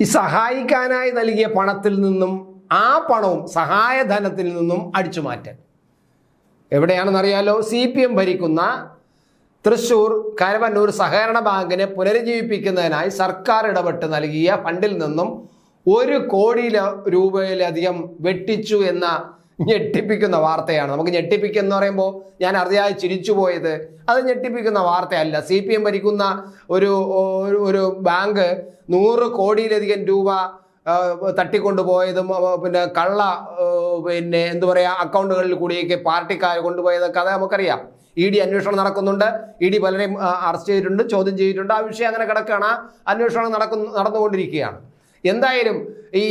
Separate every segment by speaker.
Speaker 1: ഈ സഹായിക്കാനായി നൽകിയ പണത്തിൽ നിന്നും ആ പണവും സഹായധനത്തിൽ നിന്നും അടിച്ചു മാറ്റാൻ. എവിടെയാണെന്നറിയാലോ സി പി എം ഭരിക്കുന്ന തൃശൂർ കരവന്നൂർ സഹകരണ ബാങ്കിനെ പുനരുജ്ജീവിപ്പിക്കുന്നതിനായി സർക്കാർ ഇടപെട്ട് നൽകിയ ഫണ്ടിൽ നിന്നും ഒരു കോടി രൂപയിലധികം വെട്ടിച്ചു എന്ന ഞെട്ടിപ്പിക്കുന്ന വാർത്തയാണ്. നമുക്ക് ഞെട്ടിപ്പിക്കുന്ന പറയുമ്പോൾ ഞാൻ അറിയാതെ ചിരിച്ചു പോയത്. അത് ഞെട്ടിപ്പിക്കുന്ന വാർത്തയല്ല. സി പി എം ഭരിക്കുന്ന ഒരു ഒരു- ബാങ്ക് നൂറ് കോടിയിലധികം രൂപ തട്ടിക്കൊണ്ടുപോയതും പിന്നെ കള്ള പിന്നെ എന്ത് പറയുക അക്കൗണ്ടുകളിൽ കൂടിയൊക്കെ പാർട്ടിക്കാർ കൊണ്ടുപോയതൊക്കെ അത് നമുക്കറിയാം. ഇ ഡി അന്വേഷണം നടക്കുന്നുണ്ട്. ഇ ഡി പലരെയും അറസ്റ്റ് ചെയ്തിട്ടുണ്ട് ചോദ്യം ചെയ്തിട്ടുണ്ട്. ആ വിഷയം അങ്ങനെ കിടക്കുകയാണ്. അന്വേഷണം നടക്കുന്നു നടന്നുകൊണ്ടിരിക്കുകയാണ്. എന്തായാലും ഈ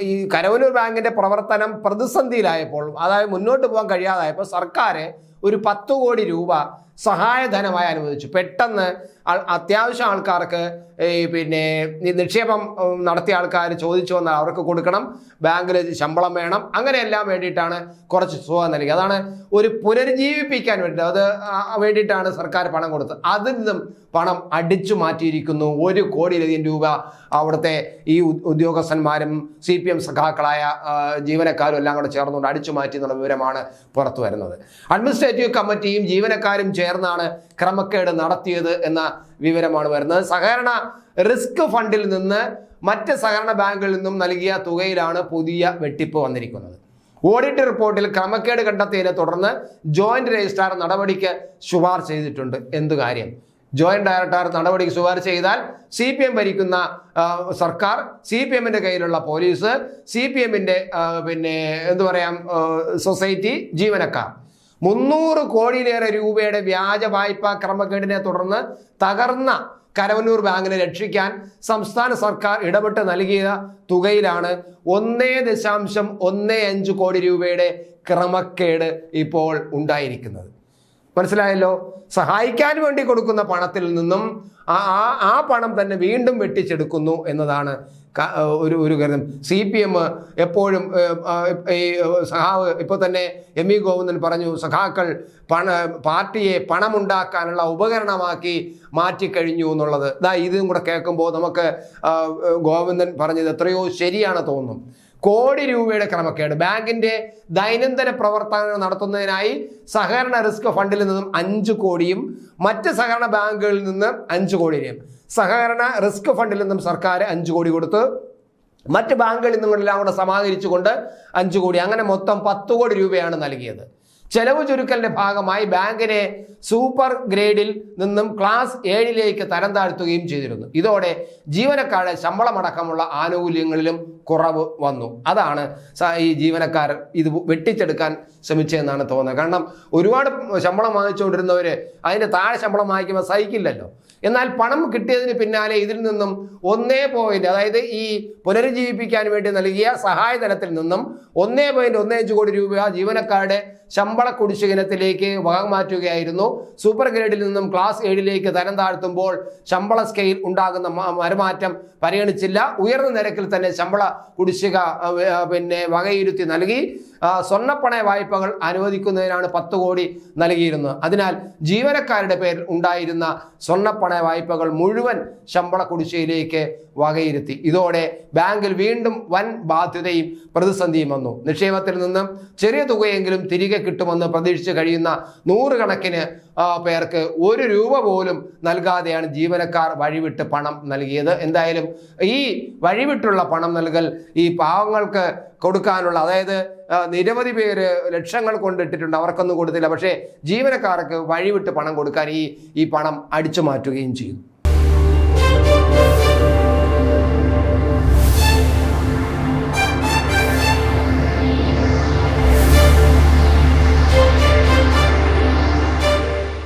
Speaker 1: ഈ കരവനൂർ ബാങ്കിന്റെ പ്രവർത്തനം പ്രതിസന്ധിയിലായപ്പോൾ അതായത് മുന്നോട്ട് പോകാൻ കഴിയാതായപ്പോൾ സർക്കാർ ഒരു പത്ത് കോടി രൂപ സഹായധനമായി അനുവദിച്ചു. പെട്ടെന്ന് അത്യാവശ്യം ആൾക്കാർക്ക് പിന്നെ നിക്ഷേപം നടത്തിയ ആൾക്കാർ ചോദിച്ചു വന്നാൽ അവർക്ക് കൊടുക്കണം. ബാങ്കിൽ ശമ്പളം വേണം. അങ്ങനെയെല്ലാം വേണ്ടിയിട്ടാണ് കുറച്ച് തുക നൽകി. അതാണ് ഒരു പുനരുജ്ജീവിപ്പിക്കാൻ വേണ്ടി. അത് വേണ്ടിയിട്ടാണ് സർക്കാർ പണം കൊടുത്തത്. അതിൽ നിന്നും പണം അടിച്ചു മാറ്റിയിരിക്കുന്നു. ഒരു കോടിയിലധികം രൂപ അവിടുത്തെ ഈ ഉദ്യോഗസ്ഥന്മാരും സി പി എം സഖാക്കളായ ജീവനക്കാരും എല്ലാം കൂടെ ചേർന്നുകൊണ്ട് അടിച്ചു മാറ്റി എന്നുള്ള വിവരമാണ് പുറത്തു വരുന്നത്. അഡ്മിനിസ്ട്രേറ്റീവ് കമ്മിറ്റിയും ജീവനക്കാരും ചേർന്നാണ് ക്രമക്കേട് നടത്തിയത് എന്ന വിവരമാണ് വരുന്നത്. സഹകരണ റിസ്ക് ഫണ്ടിൽ നിന്ന് മറ്റ് സഹകരണ ബാങ്കുകളിൽ നിന്നും നൽകിയ തുകയിലാണ് പുതിയ വെട്ടിപ്പ് വന്നിരിക്കുന്നത്. ഓഡിറ്റ് റിപ്പോർട്ടിൽ ക്രമക്കേട് കണ്ടെത്തിയതിനെ തുടർന്ന് ജോയിന്റ് രജിസ്ട്രാർ നടപടിക്ക് ശുപാർശ ചെയ്തിട്ടുണ്ട്. എന്ത് കാര്യം? ജോയിന്റ് ഡയറക്ടർ നടപടിക്ക് ശുപാർശ ചെയ്താൽ സി പി എം ഭരിക്കുന്ന സർക്കാർ സി പി എമ്മിന്റെ കയ്യിലുള്ള പോലീസ് സി പി എമ്മിന്റെ പിന്നെ എന്തു പറയാം സൊസൈറ്റി ജീവനക്കാർ. മുന്നൂറ് കോടിയിലേറെ രൂപയുടെ വ്യാജ വായ്പാ ക്രമക്കേടിനെ തുടർന്ന് തകർന്ന കരവന്നൂർ ബാങ്കിനെ രക്ഷിക്കാൻ സംസ്ഥാന സർക്കാർ ഇടപെട്ട് നൽകിയ തുകയിലാണ് ഒന്നേ ദശാംശം ഒന്നേ അഞ്ച് കോടി രൂപയുടെ ക്രമക്കേട് ഇപ്പോൾ ഉണ്ടായിരിക്കുന്നത്. മനസ്സിലായല്ലോ? സഹായിക്കാൻ വേണ്ടി കൊടുക്കുന്ന പണത്തിൽ നിന്നും ആ ആ- പണം തന്നെ വീണ്ടും വെട്ടിച്ചെടുക്കുന്നു എന്നതാണ് ഒരു ഒരു കാര്യം സി പി എം എപ്പോഴും ഈ സഖാവ് ഇപ്പോൾ തന്നെ എം ഇ ഗോവിന്ദൻ പറഞ്ഞു സഖാക്കൾ പണ പാർട്ടിയെ പണമുണ്ടാക്കാനുള്ള ഉപകരണമാക്കി മാറ്റിക്കഴിഞ്ഞു എന്നുള്ളത്. ഇതാ ഇതും കൂടെ കേൾക്കുമ്പോൾ നമുക്ക് ഗോവിന്ദൻ പറഞ്ഞത് എത്രയോ ശരിയാണ് തോന്നും. കോടി രൂപയുടെ ക്രമക്കേട്. ബാങ്കിന്റെ ദൈനംദിന പ്രവർത്തനങ്ങൾ നടത്തുന്നതിനായി സഹകരണ റിസ്ക് ഫണ്ടിൽ നിന്നും അഞ്ച് കോടിയും മറ്റ് സഹകരണ ബാങ്കുകളിൽ നിന്ന് അഞ്ച് കോടിയും സഹകരണ റിസ്ക് ഫണ്ടിൽ നിന്നും സർക്കാർ അഞ്ച് കോടി കൊടുത്ത് മറ്റ് ബാങ്കുകളിൽ നിന്നെല്ലാം കൂടെ സമാഹരിച്ചുകൊണ്ട് അഞ്ച് കോടി. അങ്ങനെ മൊത്തം പത്ത് കോടി രൂപയാണ് നൽകിയത്. ചെലവ് ചുരുക്കലിന്റെ ഭാഗമായി ബാങ്കിനെ സൂപ്പർ ഗ്രേഡിൽ നിന്നും ക്ലാസ് ഏഴിലേക്ക് തരം താഴ്ത്തുകയും ചെയ്തിരുന്നു. ഇതോടെ ജീവനക്കാരുടെ ശമ്പളമടക്കമുള്ള ആനുകൂല്യങ്ങളിലും കുറവ് വന്നു. അതാണ് ഈ ജീവനക്കാർ ഇത് വെട്ടിച്ചെടുക്കാൻ ശ്രമിച്ചതെന്നാണ് തോന്നുന്നത്. കാരണം ഒരുപാട് ശമ്പളം വാങ്ങിച്ചുകൊണ്ടിരുന്നവർ അതിന്റെ താഴെ ശമ്പളം വാങ്ങിക്കുമ്പോൾ സഹിക്കില്ലല്ലോ. എന്നാൽ പണം കിട്ടിയതിന് പിന്നാലെ ഇതിൽ നിന്നും ഒന്നേ പോയിന്റ് അതായത് ഈ പുനരുജ്ജീവിപ്പിക്കാൻ വേണ്ടി നൽകിയ സഹായധനത്തിൽ നിന്നും ഒന്നേ പോയിന്റ് ഒന്നേ അഞ്ച് കോടി രൂപ ജീവനക്കാരുടെ ശമ്പള കുടിശ്ശികനത്തിലേക്ക് വകമാറ്റുകയായിരുന്നു സൂപ്പർ ഗ്രേഡിൽ നിന്നും ക്ലാസ് ഏഴിലേക്ക് തരം താഴ്ത്തുമ്പോൾ ശമ്പള സ്കെയിൽ ഉണ്ടാകുന്ന മരമാറ്റം പരിഗണിച്ചില്ല. ഉയർന്ന നിരക്കിൽ തന്നെ ശമ്പള കുടിശ്ശിക പിന്നെ വകയിരുത്തി നൽകി. സ്വർണപ്പണയ വായ്പകൾ അനുവദിക്കുന്നതിനാണ് പത്ത് കോടി നൽകിയിരുന്നത്. അതിനാൽ ജീവനക്കാരുടെ പേരിൽ ഉണ്ടായിരുന്ന സ്വർണപ്പണയ വായ്പകൾ മുഴുവൻ ശമ്പള കുടിശ്ശികയിലേക്ക് വകയിരുത്തി. ഇതോടെ ബാങ്കിൽ വീണ്ടും വൻ ബാധ്യതയും പ്രതിസന്ധിയും വന്നു. നിക്ഷേപത്തിൽ നിന്നും ചെറിയ തുകയെങ്കിലും തിരികെ കിട്ടുമെന്ന് പ്രതീക്ഷിച്ച് കഴിയുന്ന നൂറുകണക്കിന് പേർക്ക് ഒരു രൂപ പോലും നൽകാതെയാണ് ജീവനക്കാർ വഴിവിട്ട് പണം നൽകിയത്. എന്തായാലും ഈ വഴിവിട്ടുള്ള പണം നൽകൽ ഈ പാവങ്ങൾക്ക് കൊടുക്കാനുള്ള അതായത് നിരവധി പേര് ലക്ഷങ്ങൾ കൊണ്ടിട്ടിട്ടുണ്ട്. അവർക്കൊന്നും കൊടുത്തില്ല. പക്ഷേ ജീവനക്കാർക്ക് വഴിവിട്ട് പണം കൊടുക്കാൻ ഈ ഈ പണം അടിച്ചു മാറ്റുകയും ചെയ്തു